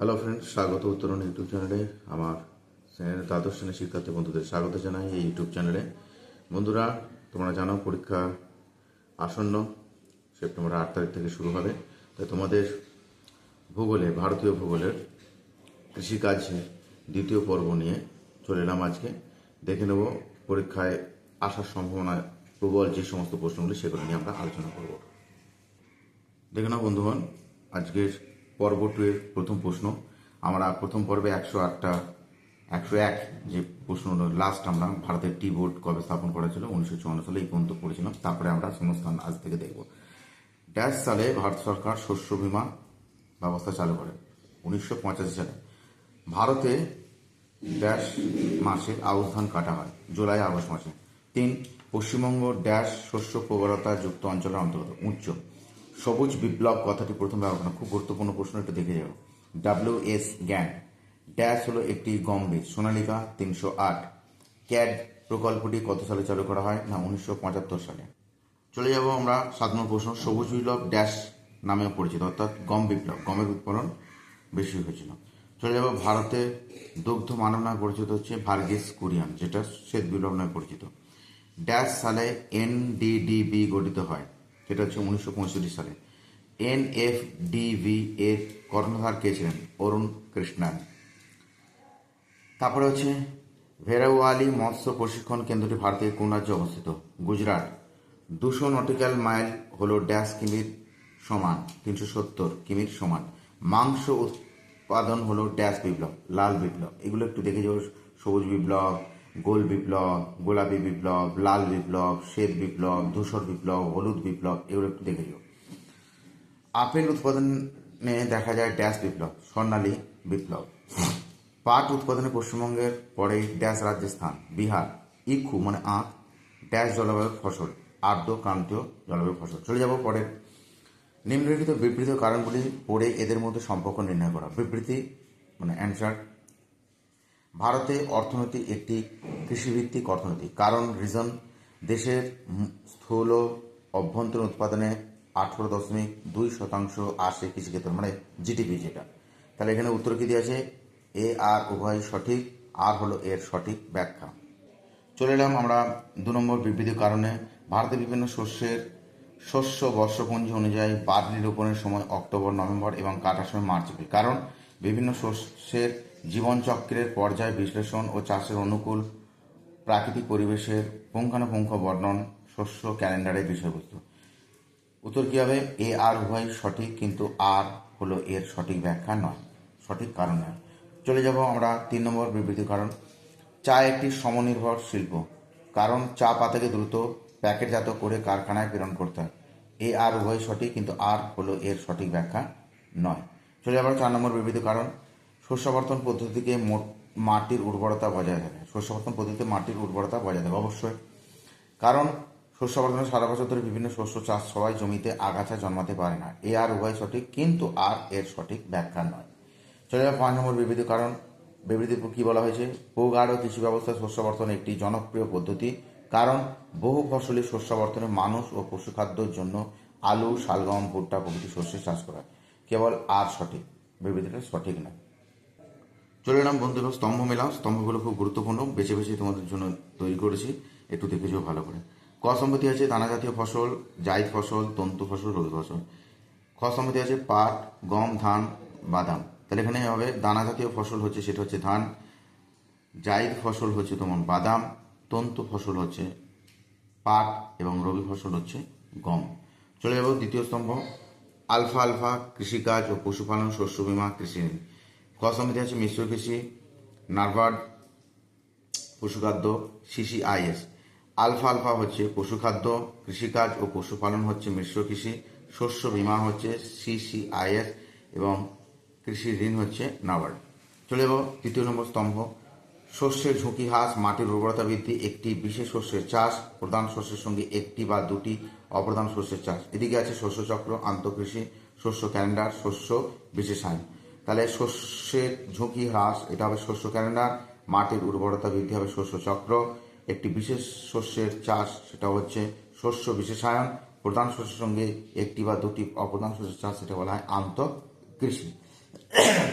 Hello friends স্বাগত উত্তরণ YouTube চ্যানেলে আমার দ্বাদশ শ্রেণির শিক্ষার্থী বন্ধুদের স্বাগত জানাই এই ইউটিউব চ্যানেলে। বন্ধুরা, তোমরা জানো পরীক্ষা আসন্ন সেপ্টেম্বর আট তারিখ থেকে শুরু হবে। তাই তোমাদের ভূগোলে, ভারতীয় ভূগোলের কৃষিকাজে দ্বিতীয় পর্ব নিয়ে চলে এলাম আজকে। দেখে নেব পরীক্ষায় আসার সম্ভাবনা, প্রবল যে সমস্ত প্রশ্নগুলি, সেগুলো নিয়ে আমরা আলোচনা করব। দেখে নাও বন্ধুগণ, আজকের পর্ব টু এর প্রথম প্রশ্ন। আমরা প্রথম পর্বে একশো আটটা, একশো এক যে প্রশ্ন লাস্ট আমরা ভারতের টি বোর্ড কবে স্থাপন করা ছিল উনিশশো চুয়ান্ন সালে এই পর্যন্ত পড়েছিলাম। তারপরে আমরা শূন্যস্থান আজ থেকে দেখব। ড্যাশ সালে ভারত সরকার শস্য বিমা ব্যবস্থা চালু করে, উনিশশো পঁচাশি সালে। ভারতে ড্যাশ মাসে আউশ ধান কাটা হয়, জুলাই, আগস্ট মাসে। তিন, পশ্চিমবঙ্গ ড্যাশ শস্য প্রবলতা যুক্ত অঞ্চলের অন্তর্গত, উচ্চ। সবুজ বিপ্লব কথাটি প্রথম করা খুব গুরুত্বপূর্ণ প্রশ্ন, একটু দেখে যাও। ডাব্লিউ এস জ্ঞান ড্যাশ হলো একটি গম বীজ সোনালিকা তিনশো আট। ক্যাড প্রকল্পটি কত সালে চালু করা হয়? না, উনিশশো পঁচাত্তর সালে। চলে যাব আমরা সাত নম্বর প্রশ্ন, সবুজ বিপ্লব ড্যাশ নামে পরিচিত, অর্থাৎ গম বিপ্লব, গমের উৎপাদন বেশি হয়েছিল। চলে যাব ভারতে, দুগ্ধ মানব নামে পরিচিত হচ্ছে ভার্গিস কুরিয়ান, যেটা শ্বেত বিপ্লব নামে পরিচিত। ড্যাশ সালে এনডিডিবি গঠিত হয়। সেটা হচ্ছে উনিশশো পঁয়ষট্টি সালে। এনএফডিভি এর কর্ণধার কে ছিলেন? অরুণ কৃষ্ণান। তারপরে হচ্ছে ভেরাওয়ালি মৎস্য প্রশিক্ষণ কেন্দ্রটি ভারতের কোন রাজ্যে অবস্থিত? গুজরাট। দুশো নটিক্যাল মাইল হলো ড্যাশ কিমির সমান, তিনশো সত্তর কিমির সমান। মাংস উৎপাদন হলো ড্যাশ বিপ্লব, লাল বিপ্লব। এগুলো একটু দেখে যাও, সবুজ বিপ্লব গোল বিপ্লব, গোলাপি বিপ্লব, লাল বিপ্লব, শ্বেত বিপ্লব, ধূসর বিপ্লব, হলুদ বিপ্লব, এগুলো একটু দেখে যাও আপেল উৎপাদনে দেখা যায় ড্যাশ বিপ্লব, স্বর্ণালী বিপ্লব। পাট উৎপাদনে পশ্চিমবঙ্গের পরে ড্যাশ রাজ্যের স্থান বিহার, ইক্ষু মানে আখ, ড্যাশ জলবায়ুর ফসল, আর্দ্র ক্রান্তীয় জলবায়ুর ফসল। চলে যাব পরের নিম্নলিখিত বিবৃত কারণগুলি পড়ে এদের মধ্যে সম্পর্ক নির্ণয় করা। বিবৃতি মানে অ্যান্সার ভারতে অর্থনীতি একটি কৃষিভিত্তিক অর্থনীতি। কারণ, রিজন, দেশের স্থূল অভ্যন্তরীণ উৎপাদনে আঠারো দশমিক দুই শতাংশ আসে কৃষিক্ষেত্র মানে জিডিপি যেটা। তাহলে এখানে উত্তর কি দিয়েছে? এ আর উভয় সঠিক, আর হলো এর সঠিক ব্যাখ্যা। চলে এলাম আমরা দু নম্বর বিবৃতির কারণে। ভারতে বিভিন্ন শস্যের শস্য বর্ষপঞ্জি অনুযায়ী বার্লি রোপণের সময় অক্টোবর, নভেম্বর এবং কাটার সময় মার্চ, এপ্রিল। কারণ, বিভিন্ন শস্যের জীবনচক্রের পর্যায় বিশ্লেষণ ও চাষের অনুকূল প্রাকৃতিক পরিবেশের পুঙ্খানুপুঙ্খ বর্ণন শস্য ক্যালেন্ডারের বিষয়বস্তু। উত্তর কী হবে এ আর উভয় সঠিক, কিন্তু আর হলো এর সঠিক ব্যাখ্যা নয়, সঠিক কারণ নয়। চলে যাব আমরা তিন নম্বর বিবৃতি কারণ চা একটি সমনির্ভর শিল্প, কারণ চা পাতাকে দ্রুত প্যাকেটজাত করে কারখানায় প্রেরণ করতে হয়। এ আর উভয় সঠিক, কিন্তু আর হলো এর সঠিক ব্যাখ্যা নয়। চলে যাবার চার নম্বর বিবৃতি কারণ শস্যাবর্তন পদ্ধতিকে মোট মাটির উর্বরতা বজায় থাকে শস্যাবর্তন পদ্ধতিতে মাটির উর্বরতা বজায় থাকে, অবশ্যই। কারণ শস্যাবর্তনে সারা বছর ধরে বিভিন্ন শস্য চাষ সবাই জমিতে আগাছা জন্মাতে পারে না। এ আর উভয় সঠিক, কিন্তু আর এর সঠিক ব্যাখ্যা নয়। চলে যাবে পাঁচ নম্বর বিবৃতি, কারণ বিবৃতি কী বলা হয়েছে? প্রগাঢ় কৃষি ব্যবস্থা শস্যাবর্তন একটি জনপ্রিয় পদ্ধতি। কারণ বহু ফসলি শস্যাবর্তনে মানুষ ও পশুখাদ্যের জন্য আলু, শালগম, ভুট্টা প্রভৃতি শস্যের চাষ করা। কেবল আর সঠিক বিবৃতিটা সঠিক নয়। চলে এলাম বন্ধুরা স্তম্ভ মেলা স্তম্ভগুলো খুব গুরুত্বপূর্ণ। বেছে বেছে তোমাদের জন্য তৈরি করেছি। একটু দেখে যাও ভালো করে। ক সম্পত্তি আছে? দানা জাতীয় ফসল, জায়দ ফসল, তন্তু ফসল রবি ফসল। খ সম্পত্তি আছে? পাট, গম, ধান, বাদাম। তাহলে এখানে হবে, দানা জাতীয় ফসল হচ্ছে, সেটা হচ্ছে ধান। জায়দ ফসল হচ্ছে তোমার বাদাম। তন্তু ফসল হচ্ছে পাট এবং রবি ফসল হচ্ছে গম। চলে যাব দ্বিতীয় স্তম্ভ। আলফা আলফা কৃষিকাজ ও পশুপালন, শস্য বীমা, কৃষি ঋণ। ক সমিতি আছে মিশ্র কৃষি নার্ভার্ড পশুখাদ্য সিসিআইএস আলফা আলফা হচ্ছে পশুখাদ্য, কৃষিকাজ ও পশুপালন হচ্ছে মিশ্র কৃষি, শস্য বীমা হচ্ছে সিসিআইএস এবং কৃষি ঋণ হচ্ছে নাবার্ড। চলে যাব তৃতীয় নম্বর স্তম্ভ। শস্যের ঝুঁকি হ্রাস, মাটির উর্বরতা বৃদ্ধি, একটি বিশেষ শস্যের চাষ, প্রধান শস্যের সঙ্গে একটি বা দুটি অপ্রধান শস্যের চাষ। এদিকে আছে শস্যচক্র আন্তঃকৃষি, শস্য ক্যালেন্ডার, শস্য বিশেষায়ন। তাহলে শস্যের ঝুঁকি হ্রাস, এটা হবে শস্য ক্যালেন্ডার, মাটির উর্বরতা বৃদ্ধি হবে শস্য চক্র, একটি বিশেষ শস্যের চাষ, সেটা হচ্ছে শস্য বিশেষায়ন, প্রধান শস্যের সঙ্গে একটি বা দুটি অপ্রধান শস্যের চাষ, সেটা বলা হয় আন্ত কৃষি।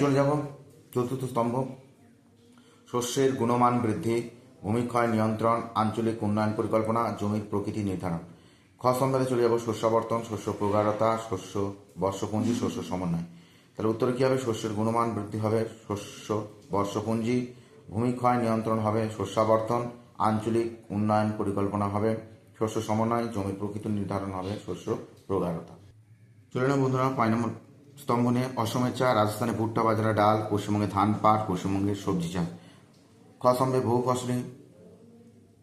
চলে যাব চতুর্থ স্তম্ভ। শস্যের গুণমান বৃদ্ধি, ভূমিক্ষয় নিয়ন্ত্রণ, আঞ্চলিক উন্নয়ন পরিকল্পনা, জমির প্রকৃতি নির্ধারণ। খ স্তম্ভে চলে যাব শস্যাবর্তন, শস্য প্রগাঢ়তা, শস্য বর্ষপুঞ্জি, শস্য সমন্বয়। তাহলে উত্তরে কী হবে? শস্যের গুণমান বৃদ্ধি হবে। শস্য, বর্ষপুঞ্জি ভূমিক্ষয় নিয়ন্ত্রণ হবে। শস্যাবর্তন আঞ্চলিক উন্নয়ন পরিকল্পনা হবে। শস্য সমন্বয় জমির প্রকৃতি নির্ধারণ হবে। শস্য প্রগাঢ়তা। চলে না বন্ধুরা, পাঁচ নম্বর স্তম্ভ নিয়ে। অসমের চা রাজস্থানে ভুট্টা বাজরা ডাল, পশ্চিমবঙ্গে ধান, পাট পশ্চিমবঙ্গের সবজি চাষ। খ স্তম্ভে বহু ফসলি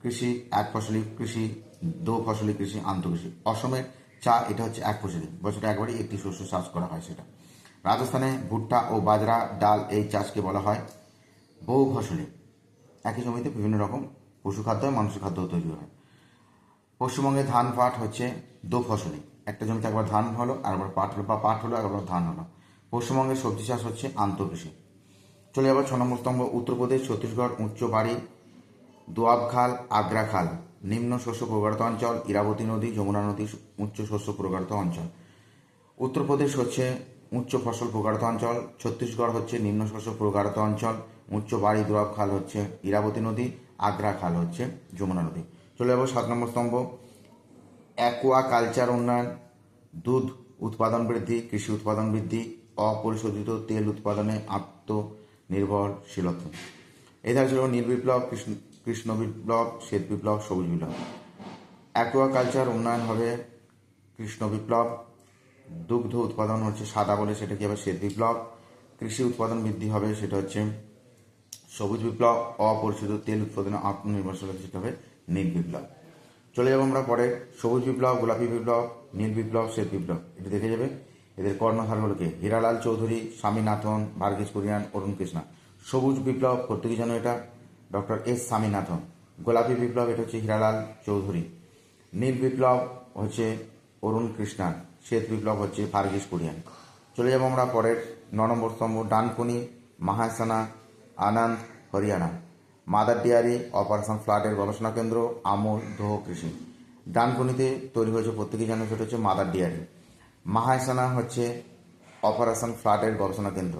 কৃষি, এক ফসলি কৃষি, দো ফসলি কৃষি, আন্তঃকৃষি। অসমের চা, এটা হচ্ছে এক ফসলি। বছরে একবারই একটি শস্য চাষ করা হয় সেটা। রাজস্থানে ভুট্টা ও বাজরা, ডাল এই চাষকে বলা হয়। বহু ফসলি একই জমিতে বিভিন্ন রকম পশু খাদ্য মানুষের খাদ্য তৈরি হয়। পশ্চিমবঙ্গে ধান পাট হচ্ছে দু ফসলি। একটা জমিতে একবার ধান হলো আর একবার পাট হলো বা পাট হলো একবার ধান হলো। পশ্চিমবঙ্গে সবজি চাষ হচ্ছে আন্তঃকৃষি। চলে যাব ছ নম্বর স্তম্ভ, উত্তরপ্রদেশ, ছত্তিশগড় খাল আগ্রা খাল নিম্ন শস্য প্রগাঢ়িত অঞ্চল, ইরাবতী নদী, যমুনা নদী, উচ্চ শস্য প্রগাঢ়িত অঞ্চল। উত্তরপ্রদেশ হচ্ছে উচ্চ ফসল প্রগাঢ়িত অঞ্চল, ছত্তিশগড় হচ্ছে নিম্ন শস্য প্রগাঢ়িত অঞ্চল, উচ্চ বাড়ি দোয়াব খাল হচ্ছে ইরাবতী নদী, আগ্রা খাল হচ্ছে যমুনা নদী। চলে যাব সাত নম্বর স্তম্ভ। অ্যাকোয়া কালচার উন্নয়ন, দুধ উৎপাদন বৃদ্ধি, কৃষি উৎপাদন বৃদ্ধি, অপরিশোধিত তেল উৎপাদনে আত্মনির্ভরশীলতা। এধারে ছিল নীল বিপ্লব, কৃষ্ণ কৃষ্ণ বিপ্লব, শ্বেত বিপ্লব, সবুজ বিপ্লব। অ্যাকোয়া কালচার উন্নয়ন হবে কৃষ্ণ বিপ্লব দুগ্ধ উৎপাদন হচ্ছে সাদা বলে সেটা কি হবে শ্বেত বিপ্লব। কৃষি উৎপাদন বৃদ্ধি হবে সেটা হচ্ছে সবুজ বিপ্লব অপরিচিত তেল উৎপাদনে আত্মনির্ভরশীলতা সেটা হবে নীল বিপ্লব। চলে যাব আমরা পরে। সবুজ বিপ্লব, গোলাপি বিপ্লব, নীল বিপ্লব, শ্বেত বিপ্লব। এটা দেখে যাবে? এদের কর্ণধারগুলোকে হীরালাল চৌধুরী স্বামীনাথন ভার্গিস কুরিয়ান, অরুণ কৃষ্ণা। সবুজ বিপ্লব প্রত্যেকে জানো এটা? ডক্টর এস স্বামীনাথন গোলাপি বিপ্লব, এটা হচ্ছে হীরালাল চৌধুরী। নীল বিপ্লব হচ্ছে অরুণ কৃষ্ণান শ্বেত বিপ্লব হচ্ছে ভার্গিস কুরিয়ান। চলে যাব আমরা পরের ন নম্বর স্তম্ভ, Dankuni, Mehsana, Anand, Haryana. Mother dairy, operation ফ্লাডের গবেষণা কেন্দ্র, আমল, দোহ কৃষি। ডানকুনিতে তৈরি হয়েছে প্রত্যেকেই জানো, সেটা হচ্ছে মাদার ডেয়ারি। মাহাসানা হচ্ছে অপারেশন ফ্লাডের গবেষণা কেন্দ্র।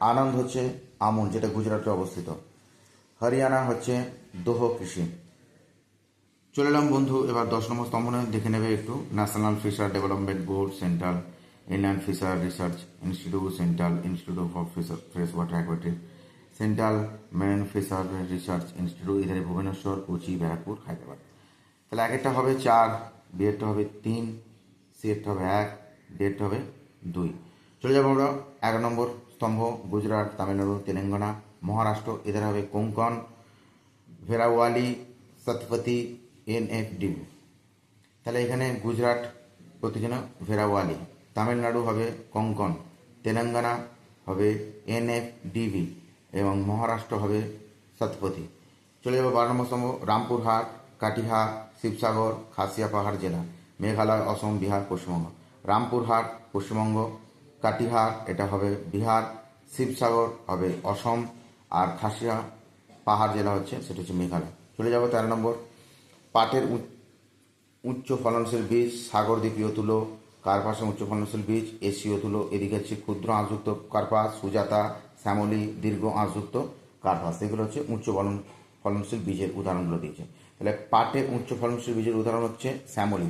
আনন্দ হচ্ছে আমুল, যেটা গুজরাটে অবস্থিত। হরিয়ানা হচ্ছে দোহ কৃষি। চলে এলাম বন্ধু, এবার দশ নম্বর স্তম্ভনে দেখে নেবে একটু। National fisher development board central inland fisher research institute central institute of fisher fresh water aquatic central marine fisher research institute এধারে ভুবনেশ্বর কোচি ব্যারাকপুর হায়দ্রাবাদ তাহলে একটা হবে চার, বিয়েরটা হবে তিন সি একটা হবে এক ডেটটা হবে দুই। চলে যাব আমরা এগারো নম্বর স্তম্ভ, গুজরাট, তামিলনাড়ু, তেলেঙ্গানা, মহারাষ্ট্র এদের হবে Konkan, ভেরাওয়ালি Satpati N F D B তাহলে এখানে গুজরাট প্রতিজন ভেরাওয়ালি, তামিলনাড়ু হবে কঙ্কন, তেলেঙ্গানা হবে এন এফ ডিবি এবং মহারাষ্ট্র হবে সতপতি চলে যাব বারো নম্বর স্তম্ভ, রামপুরহাট, কাটিহার, শিবসাগর, খাসিয়া পাহাড় জেলা, মেঘালয়, অসম, বিহার, পশ্চিমবঙ্গ। রামপুরহাট, পশ্চিমবঙ্গ, কাটিহার, এটা হবে বিহার, শিবসাগর হবে অসম, আর খাসিয়া পাহাড় জেলা হচ্ছে, সেটা হচ্ছে মেঘালয়। চলে যাব তেরো নম্বর পাটের উচ্চ ফলনশীল বীজ সাগরদ্বীপীয় তুলো কার্পাসে উচ্চ ফলনশীল বীজ, এশীয় তুলো, এদিকে হচ্ছে ক্ষুদ্র আঁশযুক্ত কার্পাস, সুজাতা, শ্যামলি, দীর্ঘ আঁশযুক্ত কার্পাস। এগুলো হচ্ছে উচ্চ ফলন ফলনশীল বীজের উদাহরণগুলো দিয়েছে। তাহলে পাটে উচ্চ ফলনশীল বীজের উদাহরণ হচ্ছে শ্যামলি।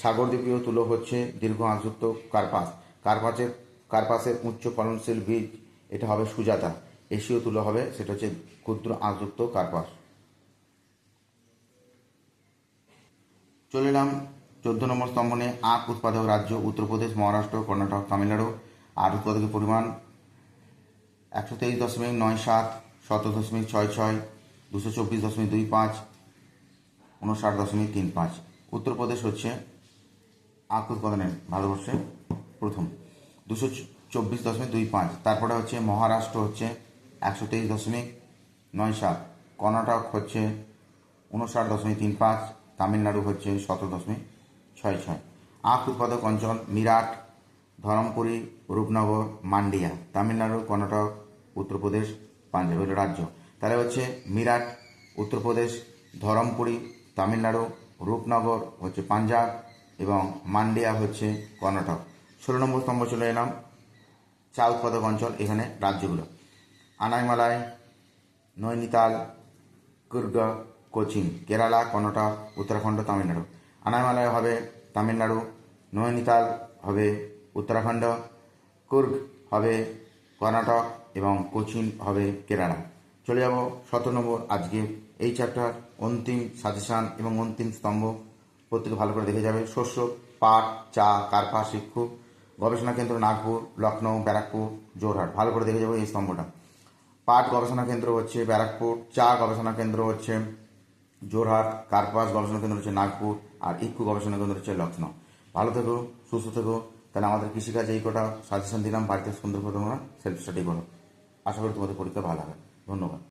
সাগরদ্বীপীয় তুলো হচ্ছে দীর্ঘ আঁশযুক্ত কার্পাস। কার্পাসের কার্পাসের উচ্চ ফলনশীল বীজ, এটা হবে সুজাতা। এশীয় তুলো হবে, সেটা হচ্ছে ক্ষুদ্র আঁশযুক্ত কার্পাস। চলে এলাম চোদ্দ নম্বর স্তম্ভনে আখ উৎপাদক রাজ্য, উত্তরপ্রদেশ, মহারাষ্ট্র, কর্ণাটক, তামিলনাড়ু। আখ উৎপাদকের পরিমাণ একশো তেইশ দশমিক নয় সাত, সতেরো দশমিক ছয় ছয়, দুশো চব্বিশ দশমিক দুই পাঁচ, উনষাট দশমিক তিন পাঁচ। উত্তরপ্রদেশ হচ্ছে আখ উৎপাদনের ভারতবর্ষে প্রথম, দুশো চব্বিশ দশমিক দুই পাঁচ। তারপরে হচ্ছে মহারাষ্ট্র হচ্ছে একশো তেইশ দশমিক নয় সাত। কর্ণাটক হচ্ছে উনষাট দশমিক তিন পাঁচ। তামিলনাড়ু হচ্ছে সতেরো দশমিক ছয় ছয়। আখ উৎপাদক অঞ্চল মিরাট, ধরমপুরি, রূপনগর, মান্ডিয়া। তামিলনাড়ু, কর্ণাটক, উত্তরপ্রদেশ, পাঞ্জাব হলো রাজ্য। তাহলে হচ্ছে মিরাট, উত্তরপ্রদেশ, ধরমপুরি, তামিলনাড়ু, রূপনগর হচ্ছে পাঞ্জাব এবং মান্ডিয়া হচ্ছে কর্ণাটক। ষোলো নম্বর স্তম্ভ চলে এলাম। চা উৎপাদক অঞ্চল এখানে রাজ্যগুলো। আনাইমালায় নৈনিতাল, কুর্গ কোচিন, কেরালা, কর্ণাটক, উত্তরাখণ্ড, তামিলনাড়ু। আনাইমালায় হবে তামিলনাড়ু, নৈনিতাল হবে উত্তরাখণ্ড, কুর্গ হবে কর্ণাটক এবং কোচিন হবে কেরালা। চলে যাব সতেরো নম্বর আজকে। এই চ্যাপ্টার অন্তিম সাজেশন এবং অন্তিম স্তম্ভ। প্রত্যেকে ভালো করে দেখে যাবে। শস্য, পাট, চা, কার্পা, শিক্ষু, গবেষণা কেন্দ্র নাগপুর লখনৌ ব্যারাকপুর জোরহাট ভালো করে দেখে যাব এই স্তম্ভটা। পাট গবেষণা কেন্দ্র হচ্ছে ব্যারাকপুর, চা গবেষণা কেন্দ্র হচ্ছে জোরহাট, কার্পাস গবেষণা কেন্দ্র হচ্ছে নাগপুর আর ইক্ষু গবেষণা কেন্দ্র হচ্ছে লখনৌ ভালো থেকো, সুস্থ থেকো। তাহলে আমাদের কৃষিকাজ এই কটা সাজেশন দিলাম, বাড়িতে সুন্দর করে তোমরা সেলফ স্টাডি করো। আশা করি তোমাদের পরীক্ষা ভালো হবে। ধন্যবাদ।